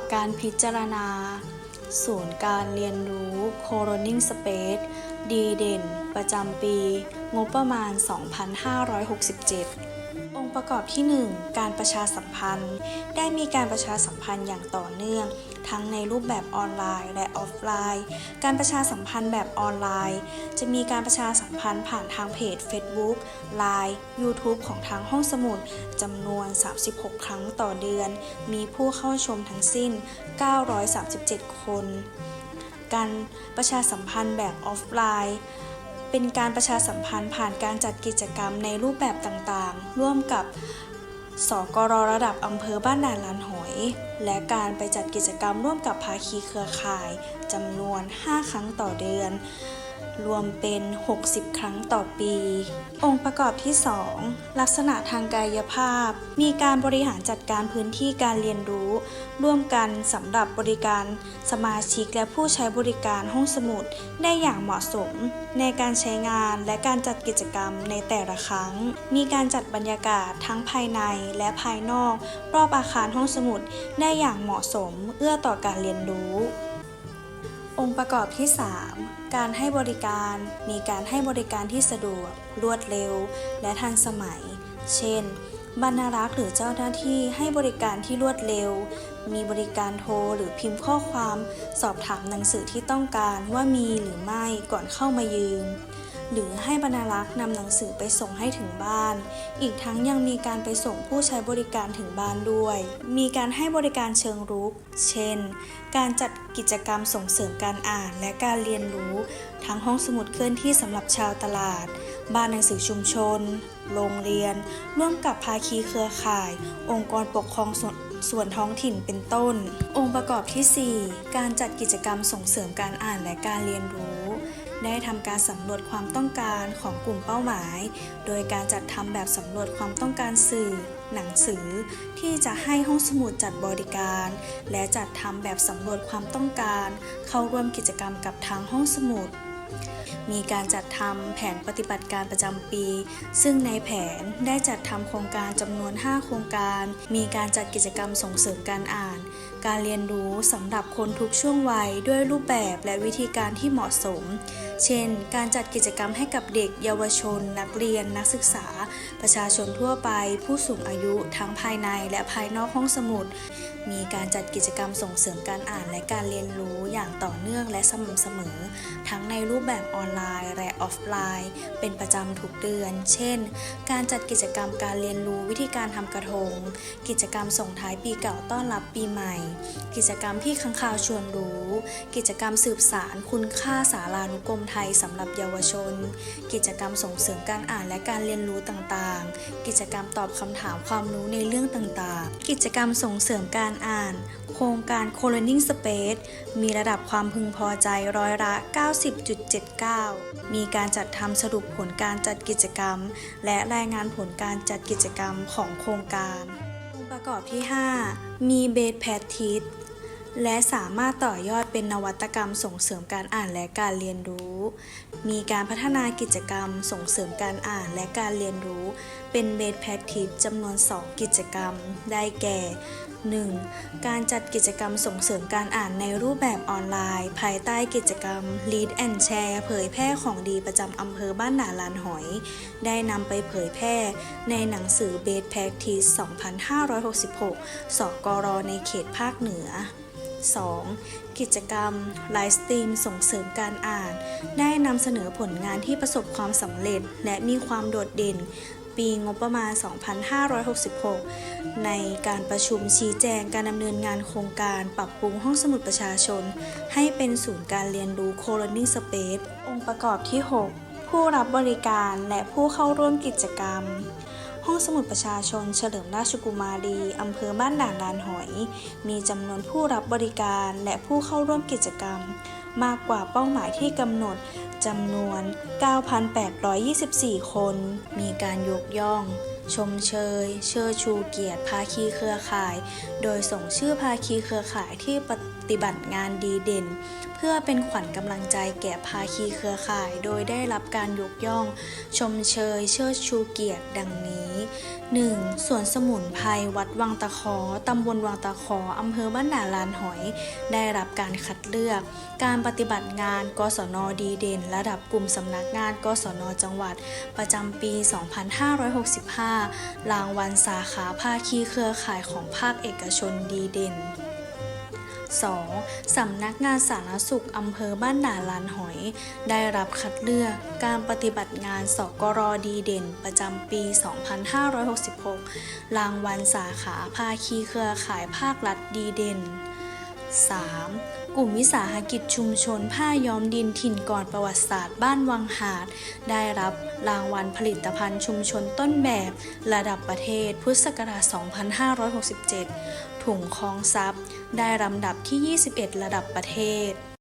อบการพิจารณา ศูนย์การเรียนรู้ c o r o n i n g Space ดีเด่น ประจำปี งบประมาณ 2567 ค์ประกอบที่ 1 การประชาสัมพันธ์ ได้มีการประชาสัมพันธ์อย่างต่อเนื่อง ทั้งในรูปแบบออนไลน์และออฟไลน์ การประชาสัมพันธ์แบบออนไลน์ จะมีการประชาสัมพันธ์ผ่านทางเพจ Facebook Line YouTube ของทางห้องสมุดจำนวน 36 ครั้งต่อเดือน มีผู้เข้าชมทั้งสิ้น 937 คน การประชาสัมพันธ์แบบออฟไลน์ เป็นการประชาสัมพันธ์ผ่านการจัดกิจกรรมในรูปแบบต่างๆ ร่วมกับสกรระดับอำเภอบ้านด่านลานหอย และการไปจัดกิจกรรมร่วมกับภาคีเครือข่ายจำนวน 5 ครั้งต่อเดือน รวมเป็น 60 ครั้งต่อปี องค์ประกอบที่ 2 ลักษณะทางกายภาพ มีการบริหารจัดการพื้นที่การเรียนรู้ ร่วมกันสำหรับบริการสมาชิกและผู้ใช้บริการห้องสมุดได้อย่างเหมาะสม ในการใช้งานและการจัดกิจกรรมในแต่ละครั้ง มีการจัดบรรยากาศทั้งภายในและภายนอก รอบอาคารห้องสมุดได้อย่างเหมาะสม เอื้อต่อการเรียนรู้ องค์ประกอบที่ 3 การให้บริการมีการให้บริการที่สะดวก รวดเร็ว และทันสมัย เช่น บรรณารักษ์หรือเจ้าหน้าที่ให้บริการที่รวดเร็ว มีบริการโทรหรือพิมพ์ข้อความ สอบถามหนังสือที่ต้องการว่ามีหรือไม่ก่อนเข้ามายืม หรือให้บรรณารักษ์นำหนังสือไปส่งให้ถึงบ้าน อีกทั้งยังมีการไปส่งผู้ใช้บริการถึงบ้านด้วย มีการให้บริการเชิงรุก เช่น การจัดกิจกรรมส่งเสริมการอ่านและการเรียนรู้ ทั้งห้องสมุดเคลื่อนที่สำหรับชาวตลาด บ้านหนังสือชุมชน โรงเรียน ร่วมกับภาคีเครือข่าย องค์กรปกครองส่วนส่วนท้องถิ่นเป็นต้น องค์ประกอบที่ 4 การจัดกิจกรรมส่งเสริมการอ่านและการเรียนรู้ ได้ทำการสำรวจความต้องการของกลุ่มเป้าหมาย โดยการจัดทำแบบสำรวจความต้องการสื่อ หนังสือ ที่จะให้ห้องสมุดจัดบริการ และจัดทำแบบสำรวจความต้องการ เข้าร่วมกิจกรรมกับทางห้องสมุด มีการจัดทำแผนปฏิบัติการประจำปี ซึ่งในแผนได้จัดทำโครงการจำนวน 5 โครงการ มีการจัดกิจกรรมส่งเสริมการอ่านการเรียนรู้สำหรับคนทุกช่วงวัยด้วยรูปแบบและวิธีการที่เหมาะสม เช่น การจัดกิจกรรมให้กับเด็ก เยาวชน นักเรียน นักศึกษา ประชาชนทั่วไป ผู้สูงอายุทั้งภายในและภายนอกห้องสมุด มีการจัดกิจกรรมส่งเสริมการอ่านและการเรียนรู้อย่างต่อเนื่องและสม่ำเสมอ ทั้งในรูปแบบออนไลน์และออฟไลน์ เป็นประจำทุกเดือน เช่น การจัดกิจกรรมการเรียนรู้วิธีการทำกระทง กิจกรรมส่งท้ายปีเก่าต้อนรับปีใหม่ กิจกรรมที่ค้างคาวชวนรู้ กิจกรรมสืบสารคุณค่าสารานุกรมไทยสำหรับเยาวชน กิจกรรมส่งเสริมการอ่านและการเรียนรู้ต่างๆ กิจกรรมตอบคำถามความรู้ในเรื่องต่างๆ กิจกรรมส่งเสริมการอ่าน โครงการ c o l o n i n g Space มีระดับความพึงพอใจร้อยละ 90.79 มีการจัดทำสรุปผลการจัดกิจกรรม และรายงานผลการจัดกิจกรรมของโครงการ องค์ประกอบที่ 5 มีเบสแพทิส และสามารถต่อยอดเป็นนวัตกรรมส่งเสริมการอ่านและการเรียนรู้ มีการพัฒนากิจกรรมส่งเสริมการอ่านและการเรียนรู้ เป็นเบสแพคทิสจำนวน 2 กิจกรรม ได้แก่ 1. การจัดกิจกรรมส่งเสริมการอ่านในรูปแบบออนไลน์ ภายใต้กิจกรรม Lead and Share เผยแพร่ของดีประจำอำเภอบ้านหนาลานหอย ได้นำไปเผยแพร่ในหนังสือ Best Practice 2566 สกรในเขตภาคเหนือ 2. กิจกรรมไลฟ์สตรีมส่งเสริมการอ่าน ได้นำเสนอผลงานที่ประสบความสำเร็จ และมีความโดดเด่น ปีงบประมาณ 2566 ในการประชุมชี้แจงการดำเนินงานโครงการปรับปรุงห้องสมุดประชาชน ให้เป็นศูนย์การเรียนรู้ c o l o n i n g Space องค์ประกอบที่ 6 ผู้รับบริการและผู้เข้าร่วมกิจกรรม ห้องสมุดประชาชนเฉลิมราชกุมารีอำเภอบ้านด่านลานหอย มีจำนวนผู้รับบริการและผู้เข้าร่วมกิจกรรม มากกว่าเป้าหมายที่กำหนดจำนวน 9,824 คน มีการยกย่อง ชมเชย เชิดชูเกียรติภาคีเครือข่าย โดยส่งชื่อภาคีเครือข่ายที่ปฏิบัติงานดีเด่น เพื่อเป็นขวัญกำลังใจแก่ภาคีเครือข่าย โดยได้รับการยกย่อง ชมเชย เชิดชูเกียรติดังนี้ 1. สวนสมุนไพรวัดวังตะคอตำบลวังตะคออำเภอบ้านนาลานหอย ได้รับการคัดเลือก การปฏิบัติงานกศนดีเด่น ระดับกลุ่มสำนักงานกศนจังหวัด ประจำปี 2565รางวัลสาขาภาคีเครือข่ายของภาคเอกชนดีเด่น 2. สำนักงานสาธารณสุขอำเภอบ้านด่าลานหอย ได้รับคัดเลือกการปฏิบัติงานสกรดีเด่นประจำปี 2566 รางวัลสาขาภาคีเครือข่ายภาครัฐดีเด่น 3. กลุ่มวิสาหกิจชุมชนผ้าย้อมดินถิ่นก่อนประวัติศาสตร์บ้านวังหาด ได้รับรางวัลผลิตภัณฑ์ชุมชนต้นแบบ ระดับประเทศพุทธศักราช 2567 ถุงคลองทรัพย์ ได้ลำดับที่ 21 ระดับประเทศ